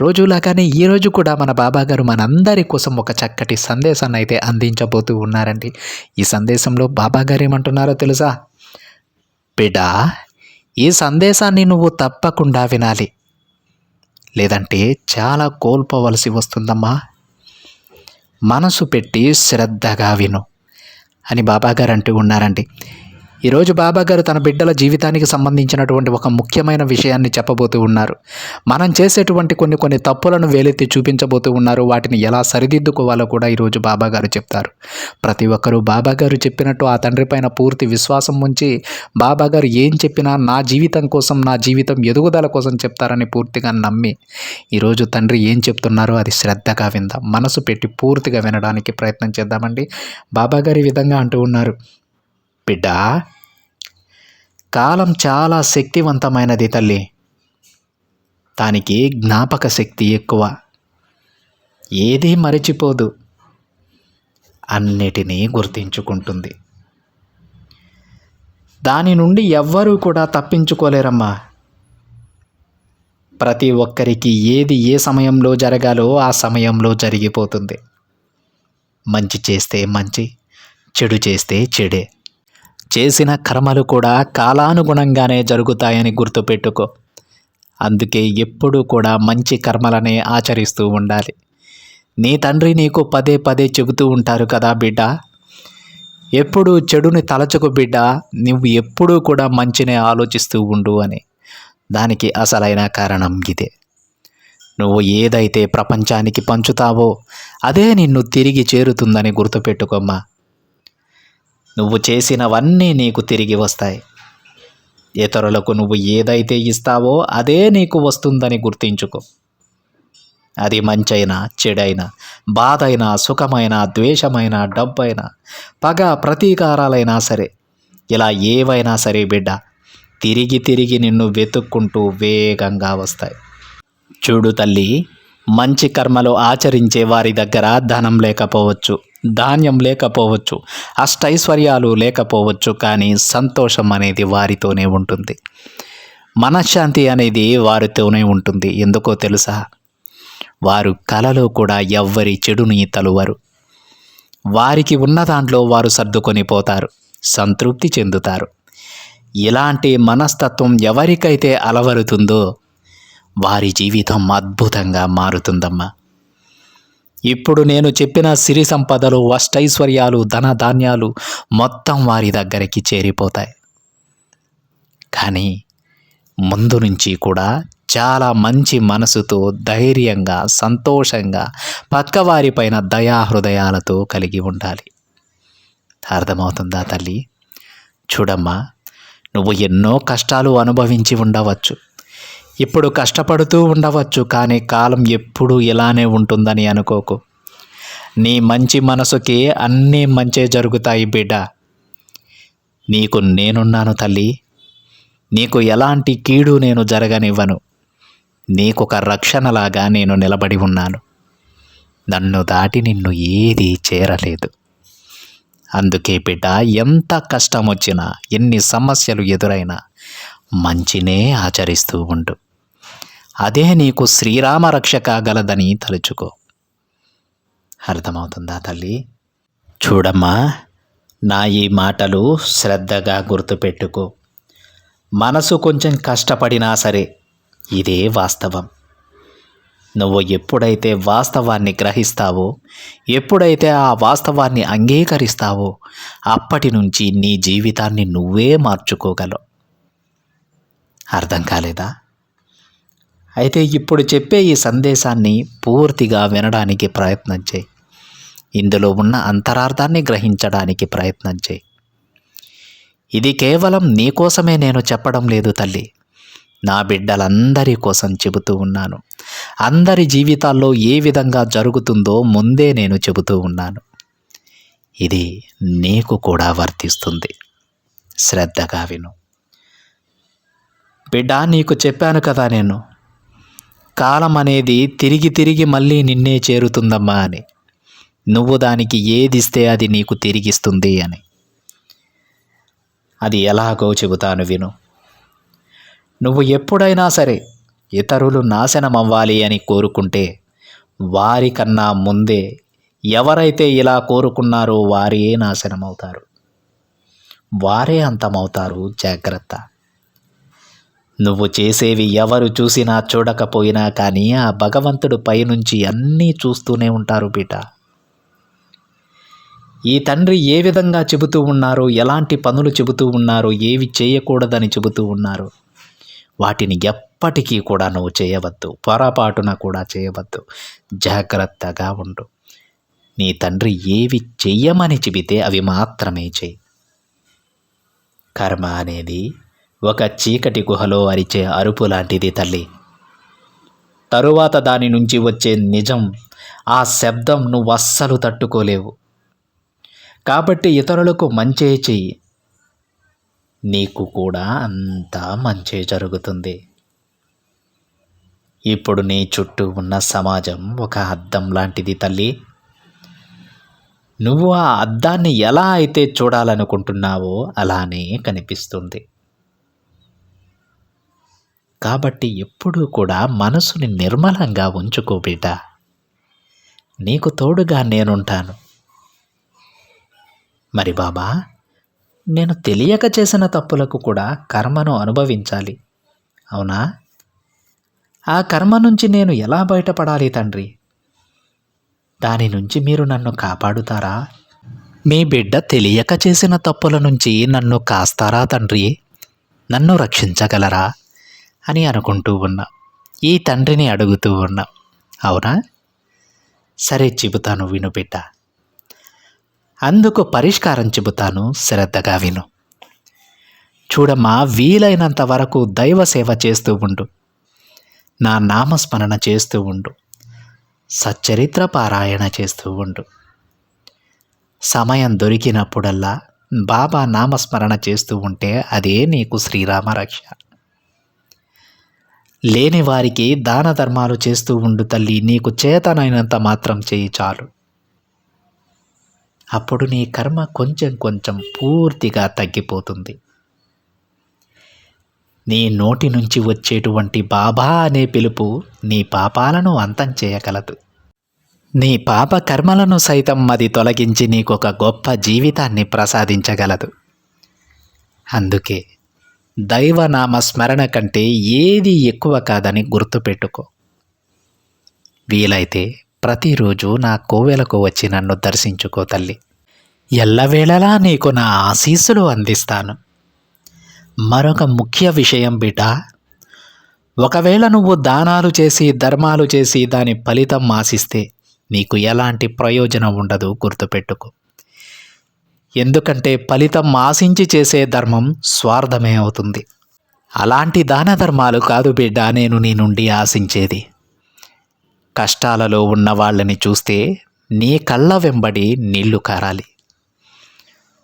రోజులాగానే ఈరోజు కూడా మన బాబా గారు మనందరి కోసం ఒక చక్కటి సందేశాన్ని అయితే అందించబోతూ ఉన్నారండి. ఈ సందేశంలో బాబా గారు ఏమంటున్నారో తెలుసా? బిడా ఈ సందేశాన్ని నువ్వు తప్పకుండా వినాలి. లేదంటే చాలా కోల్పోవలసి వస్తుందమ్మా. మనసు పెట్టి శ్రద్ధగా విను అని బాబాగారు అంటూ ఉన్నారండి. ఈరోజు బాబాగారు తన బిడ్డల జీవితానికి సంబంధించినటువంటి ఒక ముఖ్యమైన విషయాన్ని చెప్పబోతూ ఉన్నారు. మనం చేసేటువంటి కొన్ని కొన్ని తప్పులను వేలెత్తి చూపించబోతూ ఉన్నారు. వాటిని ఎలా సరిదిద్దుకోవాలో కూడా ఈరోజు బాబాగారు చెప్తారు. ప్రతి ఒక్కరూ బాబాగారు చెప్పినట్టు ఆ తండ్రి పైన పూర్తి విశ్వాసం ఉంచి బాబాగారు ఏం చెప్పినా నా జీవితం కోసం నా జీవితం ఎదుగుదల కోసం చెప్తారని పూర్తిగా నమ్మి ఈరోజు తండ్రి ఏం చెప్తున్నారో అది శ్రద్ధగా విందాం. మనసు పెట్టి పూర్తిగా వినడానికి ప్రయత్నం చేద్దామండి. బాబాగారు ఈ విధంగా అంటూ ఉన్నారు. బిడ్డ కాలం చాలా శక్తివంతమైనది తల్లి. దానికి జ్ఞాపక శక్తి ఎక్కువ. ఏదీ మరచిపోదు. అన్నిటినీ గుర్తించుకుంటుంది. దాని నుండి ఎవ్వరూ కూడా తప్పించుకోలేరమ్మా. ప్రతి ఒక్కరికి ఏది ఏ సమయంలో జరగాలో ఆ సమయంలో జరిగిపోతుంది. మంచి చేస్తే మంచి చెడు చేస్తే చెడే. చేసిన కర్మలు కూడా కాలానుగుణంగానే జరుగుతాయని గుర్తుపెట్టుకో. అందుకే ఎప్పుడూ కూడా మంచి కర్మలనే ఆచరిస్తూ ఉండాలి. నీ తండ్రి నీకు పదే పదే చెబుతూ ఉంటారు కదా బిడ్డ. ఎప్పుడు చెడుని తలచుకు బిడ్డ నువ్వు ఎప్పుడూ కూడా మంచినే ఆలోచిస్తూ ఉండు అని. దానికి అసలైన కారణం ఇదే. నువ్వు ఏదైతే ప్రపంచానికి పంచుతావో అదే నిన్ను తిరిగి చేరుతుందని గుర్తుపెట్టుకోమ్మా. నువ్వు చేసినవన్నీ నీకు తిరిగి వస్తాయి. ఇతరులకు నువ్వు ఏదైతే ఇస్తావో అదే నీకు వస్తుందని గుర్తించుకో. అది మంచైనా చెడైనా బాధైనా సుఖమైన ద్వేషమైన డబ్బైనా పగ ప్రతీకారాలైనా సరే. ఇలా ఏవైనా సరే బిడ్డ తిరిగి తిరిగి నిన్ను వెతుక్కుంటూ వేగంగా వస్తాయి. చూడు తల్లి మంచి కర్మలు ఆచరించే వారి దగ్గర ధనం లేకపోవచ్చు. ధాన్యం లేకపోవచ్చు అష్టైశ్వర్యాలు లేకపోవచ్చు కానీ సంతోషం అనేది వారితోనే ఉంటుంది. మనశ్శాంతి అనేది వారితోనే ఉంటుంది. ఎందుకో తెలుసా? వారు కలలో కూడా ఎవ్వరి చెడుని తలువరు. వారికి ఉన్న దాంట్లో వారు సర్దుకొని పోతారు సంతృప్తి చెందుతారు. ఇలాంటి మనస్తత్వం ఎవరికైతే అలవరుతుందో వారి జీవితం అద్భుతంగా మారుతుందమ్మా. ఇప్పుడు నేను చెప్పిన సిరి సంపదలు అష్టైశ్వర్యాలు ధన ధాన్యాలు మొత్తం వారి దగ్గరికి చేరిపోతాయి. కానీ ముందు నుంచి కూడా చాలా మంచి మనసుతో ధైర్యంగా సంతోషంగా పక్కవారిపైన దయా హృదయాలతో కలిగి ఉండాలి. అర్థమవుతుందా తల్లి? చూడమ్మా నువ్వు ఎన్నో కష్టాలు అనుభవించి ఉండవచ్చు. ఇప్పుడు కష్టపడుతూ ఉండవచ్చు కానీ కాలం ఎప్పుడూ ఇలానే ఉంటుందని అనుకోకు. నీ మంచి మనసుకి అన్నీ మంచే జరుగుతాయి బిడ్డ. నీకు నేనున్నాను తల్లి. నీకు ఎలాంటి కీడు నేను జరగనివ్వను. నీకొక రక్షణలాగా నేను నిలబడి ఉన్నాను. నన్ను దాటి నిన్ను ఏదీ చేరలేదు. అందుకే బిడ్డ ఎంత కష్టం వచ్చినా ఎన్ని సమస్యలు ఎదురైనా మంచినే ఆచరిస్తూ ఉండు. అదే నీకు శ్రీరామ రక్ష కాగలదని తలుచుకో. అర్థమవుతుందా తల్లి? చూడమ్మా నా ఈ మాటలు శ్రద్ధగా గుర్తుపెట్టుకో. మనసు కొంచెం కష్టపడినా సరే ఇదే వాస్తవం. నువ్వు ఎప్పుడైతే వాస్తవాన్ని గ్రహిస్తావో ఎప్పుడైతే ఆ వాస్తవాన్ని అంగీకరిస్తావో అప్పటి నుంచి నీ జీవితాన్ని నువ్వే మార్చుకోగలవు. అర్థం కాలేదా? అయితే ఇప్పుడు చెప్పే ఈ సందేశాన్ని పూర్తిగా వినడానికి ప్రయత్నం చేయి. ఇందులో ఉన్న అంతరార్థాన్ని గ్రహించడానికి ప్రయత్నం చేయి. ఇది కేవలం నీకోసమే నేను చెప్పడం లేదు తల్లి. నా బిడ్డలందరి కోసం చెబుతూ ఉన్నాను. అందరి జీవితాల్లో ఏ విధంగా జరుగుతుందో ముందే నేను చెబుతూ ఉన్నాను. ఇది నీకు కూడా వర్తిస్తుంది. శ్రద్ధగా విను. బిడ్డ నీకు చెప్పాను కదా నేను కాలం అనేది తిరిగి తిరిగి మళ్ళీ నిన్నే చేరుతుందమ్మా అని. నువ్వు దానికి ఏదిస్తే అది నీకు తిరిగిస్తుంది అని. అది ఎలాగో చెబుతాను విను. నువ్వు ఎప్పుడైనా సరే ఇతరులు నాశనం అవ్వాలి అని కోరుకుంటే వారికన్నా ముందే ఎవరైతే ఇలా కోరుకున్నారో వారే నాశనం అవుతారు వారే అంతమవుతారు జాగ్రత్త. నువ్వు చేసేవి ఎవరు చూసినా చూడకపోయినా కానీ ఆ భగవంతుడు పైనుంచి అన్నీ చూస్తూనే ఉంటారు బిడ్డ ఈ తండ్రి ఏ విధంగా చెబుతూ ఉన్నారు ఎలాంటి పనులు చెబుతూ ఉన్నారు ఏవి చేయకూడదని చెబుతూ ఉన్నారు. వాటిని ఎప్పటికీ కూడా నువ్వు చేయవద్దు. పొరపాటున కూడా చేయవద్దు. జాగ్రత్తగా ఉండు. నీ తండ్రి ఏవి చెయ్యమని చెబితే అవి మాత్రమే చేయి కర్మ అనేది ఒక చీకటి గుహలో అరిచే అరుపు లాంటిది తల్లి. తరువాత దాని నుంచి వచ్చే నిజం ఆ శబ్దం నువ్వు అస్సలు తట్టుకోలేవు. కాబట్టి ఇతరులకు మంచే చెయ్యి. నీకు కూడా అంతా మంచే జరుగుతుంది. ఇప్పుడు నీ చుట్టూ ఉన్న సమాజం ఒక అద్దం లాంటిది తల్లి. నువ్వు ఆ అద్దాన్ని ఎలా అయితే చూడాలనుకుంటున్నావో అలానే కనిపిస్తుంది. కాబట్టి ఎప్పుడూ కూడా మనసుని నిర్మలంగా ఉంచుకో బిడ్డ. నీకు తోడుగా నేనుంటాను. మరి బాబా నేను తెలియక చేసిన తప్పులకు కూడా కర్మను అనుభవించాలి. అవునా? ఆ కర్మ నుంచి నేను ఎలా బయటపడాలి తండ్రి? దాని నుంచి మీరు నన్ను కాపాడుతారా? మీ బిడ్డ తెలియక చేసిన తప్పుల నుంచి నన్ను కాస్తారా తండ్రి? నన్ను రక్షించగలరా? అని అనుకుంటూ ఉన్నా ఈ తండ్రిని అడుగుతూ ఉన్నా అవునా? సరే చెబుతాను విను బిడ్డ. అందుకు పరిష్కారం చెబుతాను శ్రద్ధగా విను. చూడమ్మా వీలైనంత వరకు దైవ సేవ చేస్తూ ఉండు. నా నామస్మరణ చేస్తూ ఉండు. సచ్చరిత్ర పారాయణ చేస్తూ ఉండు. సమయం దొరికినప్పుడల్లా బాబా నామస్మరణ చేస్తూ ఉంటే అదే నీకు శ్రీరామ రక్ష లేని వారికి దాన ధర్మాలు చేస్తూ ఉండు తల్లి నీకు చేతనైనంత మాత్రం చేయి చాలు. అప్పుడు నీ కర్మ కొంచెం కొంచెం పూర్తిగా తగ్గిపోతుంది. నీ నోటి నుంచి వచ్చేటువంటి బాబా అనే పిలుపు నీ పాపాలను అంతం చేయగలదు. నీ పాప కర్మలను సైతం అది తొలగించి నీకొక గొప్ప జీవితాన్ని ప్రసాదించగలదు. అందుకే దైవనామ స్మరణ కంటే ఏది ఎక్కువ కాదని గుర్తుపెట్టుకో. వీలైతే ప్రతిరోజు నా కోవెలకు వచ్చి నన్ను దర్శించుకో తల్లి. ఎల్లవేళలా నీకు నా ఆశీస్సులు అందిస్తాను. మరొక ముఖ్య విషయం బిడ్డ ఒకవేళ నువ్వు దానాలు చేసి ధర్మాలు చేసి దాని ఫలితం ఆశిస్తే నీకు ఎలాంటి ప్రయోజనం ఉండదు గుర్తుపెట్టుకో. ఎందుకంటే ఫలితం ఆశించి చేసే ధర్మం స్వార్థమే అవుతుంది. అలాంటి దాన ధర్మాలు కాదు బిడ్డ నేను నీ నుండి ఆశించేది. కష్టాలలో ఉన్న వాళ్ళని చూస్తే నీ కళ్ళ వెంబడి నీళ్ళు కారాలి.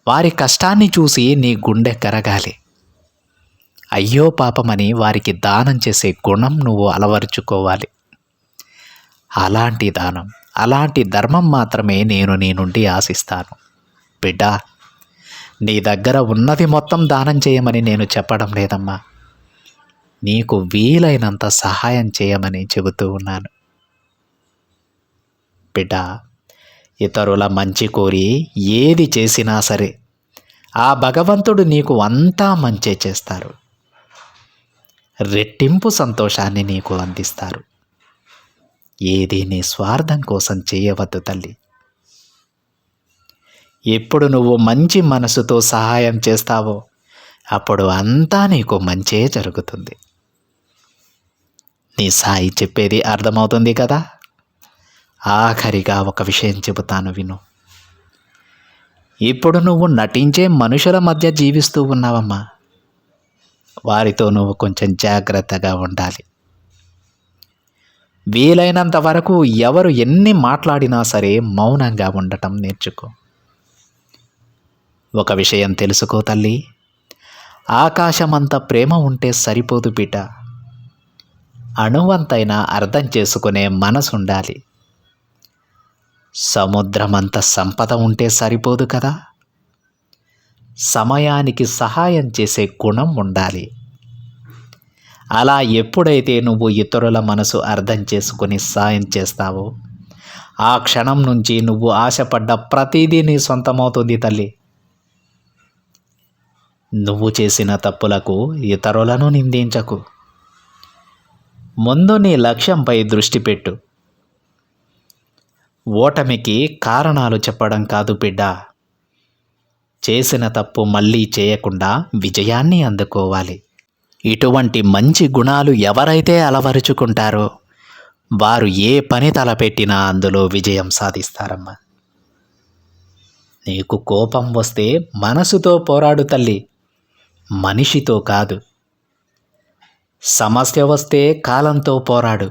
వారి కష్టాన్ని చూసి నీ గుండె కరగాలి. అయ్యో పాపమని వారికి దానం చేసే గుణం నువ్వు అలవరుచుకోవాలి. అలాంటి దానం అలాంటి ధర్మం మాత్రమే నేను నీ నుండి ఆశిస్తాను. బిడ్డ నీ దగ్గర ఉన్నది మొత్తం దానం చేయమని నేను చెప్పడం లేదమ్మా. నీకు వీలైనంత సహాయం చేయమని చెబుతూ ఉన్నాను. బిడ్డ ఇతరుల మంచి కోరి ఏది చేసినా సరే ఆ భగవంతుడు నీకు అంతా మంచే చేస్తారు. రెట్టింపు సంతోషాన్ని నీకు అందిస్తారు. ఏది నీ స్వార్థం కోసం చేయవద్దు తల్లి. ఎప్పుడు నువ్వు మంచి మనసుతో సహాయం చేస్తావో అప్పుడు అంతా నీకు మంచే జరుగుతుంది. నీ సాయి చెప్పేది అర్థమవుతుంది కదా? ఆఖరిగా ఒక విషయం చెబుతాను విను. ఇప్పుడు నువ్వు నటించే మనుషుల మధ్య జీవిస్తూ ఉన్నావమ్మా. వారితో నువ్వు కొంచెం జాగ్రత్తగా ఉండాలి. వీలైనంత వరకు ఎవరు ఎన్ని మాట్లాడినా సరే మౌనంగా ఉండటం నేర్చుకో. ఒక విషయం తెలుసుకో తల్లి. ఆకాశమంత ప్రేమ ఉంటే సరిపోదు బిడ్డ. అణువంతైనా అర్థం చేసుకునే మనసు ఉండాలి సముద్రమంత సంపద ఉంటే సరిపోదు కదా. సమయానికి సహాయం చేసే గుణం ఉండాలి. అలా ఎప్పుడైతే నువ్వు ఇతరుల మనసు అర్థం చేసుకుని సాయం చేస్తావో ఆ క్షణం నుంచి నువ్వు ఆశపడ్డ ప్రతిదీ నీ సొంతమవుతుంది తల్లి. నువ్వు చేసిన తప్పులకు ఇతరులను నిందించకు. ముందు నీ లక్ష్యంపై దృష్టి పెట్టు. ఓటమికి కారణాలు చెప్పడం కాదు బిడ్డ. చేసిన తప్పు మళ్ళీ చేయకుండా విజయాన్ని అందుకోవాలి. ఇటువంటి మంచి గుణాలు ఎవరైతే అలవరుచుకుంటారో వారు ఏ పని తలపెట్టినా అందులో విజయం సాధిస్తారమ్మా. నీకు కోపం వస్తే మనసుతో పోరాడు తల్లి. మనిషితో కాదు. సమస్య వస్తే కాలంతో పోరాడు.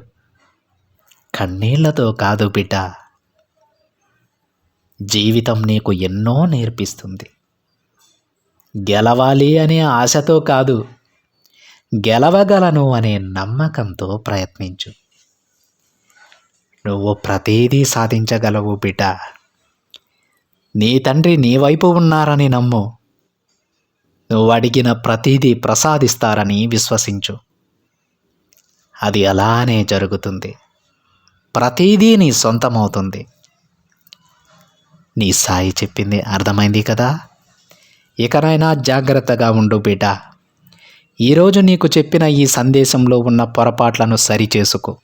కన్నీళ్ళతో కాదు బిడ్డ. జీవితం నీకు ఎన్నో నేర్పిస్తుంది. గెలవాలి అనే ఆశతో కాదు. గెలవగలను అనే నమ్మకంతో ప్రయత్నించు. నువ్వు ప్రతీదీ సాధించగలవు బిడ్డ. నీ తండ్రి నీ వైపు ఉన్నారని నమ్ము. నువ్వు అడిగిన ప్రతీదీ ప్రసాదిస్తారని విశ్వసించు. అది అలానే జరుగుతుంది. ప్రతీదీ నీ సొంతమవుతుంది. నీ సాయి చెప్పింది అర్థమైంది కదా? ఇకనైనా జాగ్రత్తగా ఉండు బిడ్డ. ఈరోజు నీకు చెప్పిన ఈ సందేశంలో ఉన్న పొరపాట్లను సరిచేసుకో.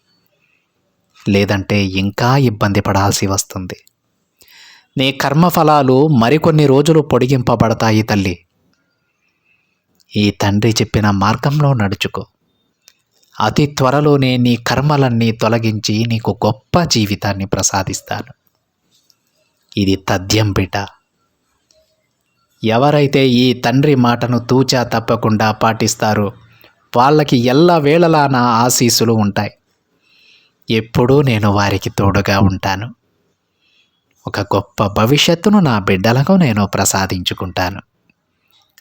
లేదంటే ఇంకా ఇబ్బంది పడాల్సి వస్తుంది. నీ కర్మఫలాలు మరికొన్ని రోజులు పొడిగింపబడతాయి తల్లి. ఈ తండ్రి చెప్పిన మార్గంలో నడుచుకో. అతి త్వరలోనే నీ కర్మలన్నీ తొలగించి నీకు గొప్ప జీవితాన్ని ప్రసాదిస్తాను. ఇది తథ్యం బిడ్డ. ఎవరైతే ఈ తండ్రి మాటను తూచా తప్పకుండా పాటిస్తారో వాళ్ళకి ఎల్లవేళలా నా ఆశీస్సులు ఉంటాయి. ఎప్పుడూ నేను వారికి తోడుగా ఉంటాను. ఒక గొప్ప భవిష్యత్తును నా బిడ్డలకు నేను ప్రసాదించుకుంటాను.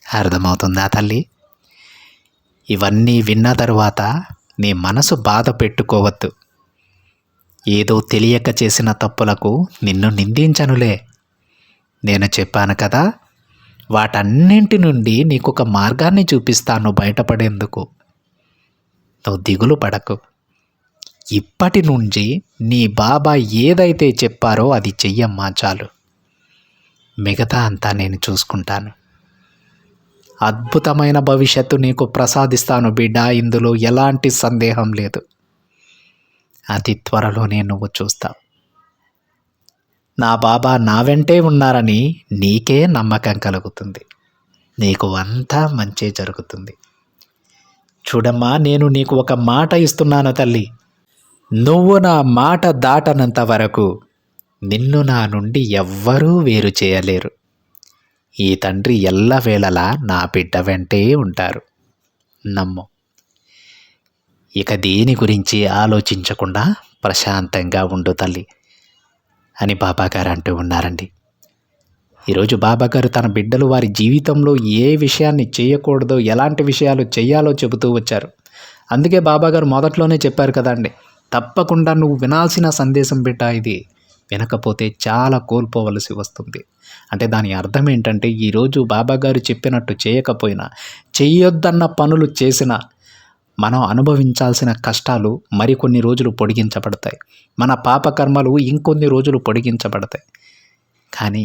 అర్థమవుతుందా తల్లి? ఇవన్నీ విన్న తరువాత నీ మనసు బాధ పెట్టుకోవద్దు. ఏదో తెలియక చేసిన తప్పులకు నిన్ను నిందించనులే. నేను చెప్పాను కదా వాటన్నింటి నుండి నీకు ఒక మార్గాన్ని చూపిస్తాను బయటపడేందుకు. నువ్వు దిగులు పడకు. ఇప్పటి నుంచి నీ బాబా ఏదైతే చెప్పారో అది చెయ్యమ్మా చాలు. మిగతా అంతా నేను చూసుకుంటాను. అద్భుతమైన భవిష్యత్తు నీకు ప్రసాదిస్తాను బిడ్డ. ఇందులో ఎలాంటి సందేహం లేదు. అతి త్వరలోనే నువ్వు చూస్తావు నా బాబా నా వెంటే ఉన్నారని నీకే నమ్మకం కలుగుతుంది. నీకు అంతా మంచి జరుగుతుంది. చూడమ్మా నేను నీకు ఒక మాట ఇస్తున్నాను తల్లి. నువ్వు నా మాట దాటనంత వరకు నిన్ను నా నుండి ఎవ్వరూ వేరు చేయలేరు. ఈ తండ్రి ఎల్లవేళలా నా బిడ్డ వెంటే ఉంటారు. నమ్ము. ఇక దేని గురించి ఆలోచించకుండా ప్రశాంతంగా ఉండు తల్లి అని బాబాగారు అంటూ ఉన్నారండి. ఈరోజు బాబాగారు తన బిడ్డలు వారి జీవితంలో ఏ విషయాన్ని చేయకూడదో ఎలాంటి విషయాలు చేయాలో చెబుతూ వచ్చారు. అందుకే బాబాగారు మొదట్లోనే చెప్పారు కదండి తప్పకుండా నువ్వు వినాల్సిన సందేశం బిడ్డ ఇది. వినకపోతే చాలా కోల్పోవలసి వస్తుంది. అంటే దాని అర్థం ఏంటంటే ఈరోజు బాబాగారు చెప్పినట్టు చేయకపోయినా చెయ్యొద్దన్న పనులు చేసిన మనం అనుభవించాల్సిన కష్టాలు మరికొన్ని రోజులు పొడిగించబడతాయి. మన పాపకర్మలు ఇంకొన్ని రోజులు పొడిగించబడతాయి. కానీ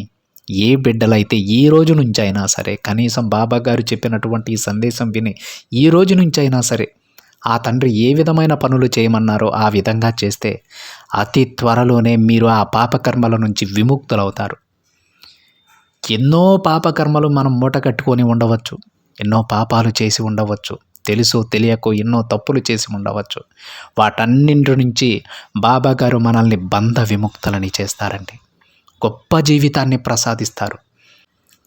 ఏ బిడ్డలైతే ఈ రోజు నుంచి అయినా సరే కనీసం బాబా గారు చెప్పినటువంటి ఈ సందేశం విని ఈ రోజు నుంచి అయినా సరే ఆ తండ్రి ఏ విధమైన పనులు చేయమన్నారో ఆ విధంగా చేస్తే అతి త్వరలోనే మీరు ఆ పాపకర్మల నుంచి విముక్తులవుతారు. ఎన్నో పాపకర్మలు మనం మూట కట్టుకొని ఉండవచ్చు. ఎన్నో పాపాలు చేసి ఉండవచ్చు. తెలుసో తెలియకో ఎన్నో తప్పులు చేసి ఉండవచ్చు. వాటన్నింటి నుంచి బాబా గారు మనల్ని బంధ విముక్తులని చేస్తారండి. గొప్ప జీవితాన్ని ప్రసాదిస్తారు.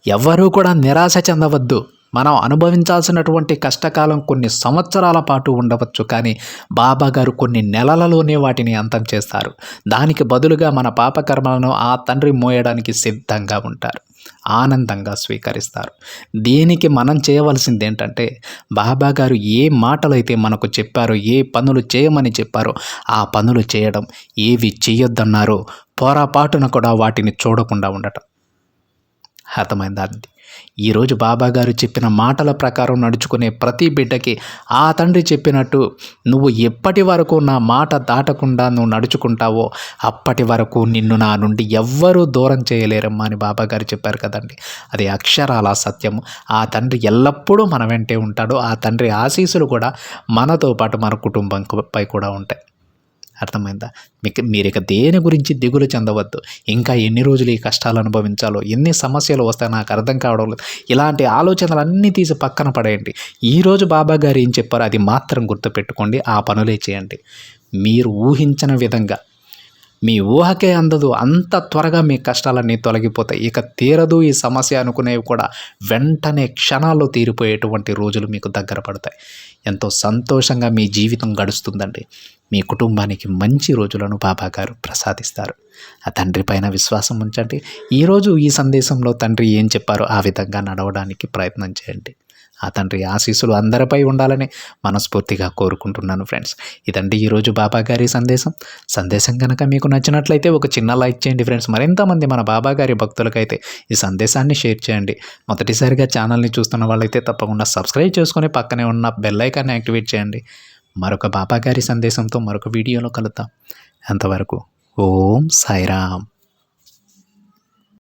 ఎవ్వరూ కూడా నిరాశ చెందవద్దు. మనం అనుభవించాల్సినటువంటి కష్టకాలం కొన్ని సంవత్సరాల పాటు ఉండవచ్చు కానీ బాబా గారు కొన్ని నెలలలోనే వాటిని అంతం చేస్తారు. దానికి బదులుగా మన పాపకర్మలను ఆ తండ్రి మోయడానికి సిద్ధంగా ఉంటారు. ఆనందంగా స్వీకరిస్తారు. దీనికి మనం చేయవలసింది ఏంటంటే బాబా గారు ఏ మాటలైతే మనకు చెప్పారో ఏ పనులు చేయమని చెప్పారో ఆ పనులు చేయడం ఏవి చేయొద్దన్నారో పొరపాటున కూడా వాటిని చూడకుండా ఉండటం. అర్థమైందా అండి? ఈరోజు బాబాగారు చెప్పిన మాటల ప్రకారం నడుచుకునే ప్రతి బిడ్డకి ఆ తండ్రి చెప్పినట్టు నువ్వు ఎప్పటి వరకు నా మాట దాటకుండా నువ్వు నడుచుకుంటావో అప్పటి వరకు నిన్ను నా నుండి ఎవ్వరూ దూరం చేయలేరమ్మా అని బాబాగారు చెప్పారు కదండి. అది అక్షరాల సత్యము ఆ తండ్రి ఎల్లప్పుడూ మన వెంటే ఉంటాడు. ఆ తండ్రి ఆశీస్సులు కూడా మనతో పాటు మన కుటుంబంపై కూడా ఉంటాయి. అర్థమైందా? మీకు మీరు ఇక దేని గురించి దిగులు చెందవద్దు. ఇంకా ఎన్ని రోజులు ఈ కష్టాలు అనుభవించాలో ఎన్ని సమస్యలు వస్తాయో నాకు అర్థం కావడం లేదు. ఇలాంటి ఆలోచనలు అన్నీ తీసి పక్కన పడేయండి. ఈరోజు బాబా గారు ఏం చెప్పారో అది మాత్రం గుర్తుపెట్టుకోండి ఆ పనులే చేయండి. మీరు ఊహించిన విధంగా మీ ఊహకే అందదు. అంత త్వరగా మీ కష్టాలన్నీ తొలగిపోతాయి. ఇక తీరదు ఈ సమస్య అనుకునేవి కూడా వెంటనే క్షణాల్లో తీరిపోయేటువంటి రోజులు మీకు దగ్గర పడతాయి. ఎంతో సంతోషంగా మీ జీవితం గడుస్తుందండి. మీ కుటుంబానికి మంచి రోజులను బాబా గారు ప్రసాదిస్తారు. ఆ తండ్రి పైన విశ్వాసం ఉంచండి. ఈరోజు ఈ సందేశంలో తండ్రి ఏం చెప్పారో ఆ విధంగా నడవడానికి ప్రయత్నం చేయండి. ఆ తండ్రి ఆశీస్సులు అందరిపై ఉండాలని మనస్ఫూర్తిగా కోరుకుంటున్నాను ఫ్రెండ్స్. ఇదండి ఈరోజు బాబా గారి సందేశం. సందేశం కనుక మీకు నచ్చినట్లయితే ఒక చిన్న లైక్ చేయండి ఫ్రెండ్స్. మరింతమంది మన బాబా గారి భక్తులకైతే ఈ సందేశాన్ని షేర్ చేయండి. మొదటిసారిగా ఛానల్ని చూస్తున్న వాళ్ళైతే తప్పకుండా సబ్స్క్రైబ్ చేసుకొని పక్కనే ఉన్న బెల్ ఐకాన్ని యాక్టివేట్ చేయండి. మరొక బాబా గారి సందేశంతో మరొక వీడియోలో కలుద్దాం. అంతవరకు ఓం సాయిరామ్.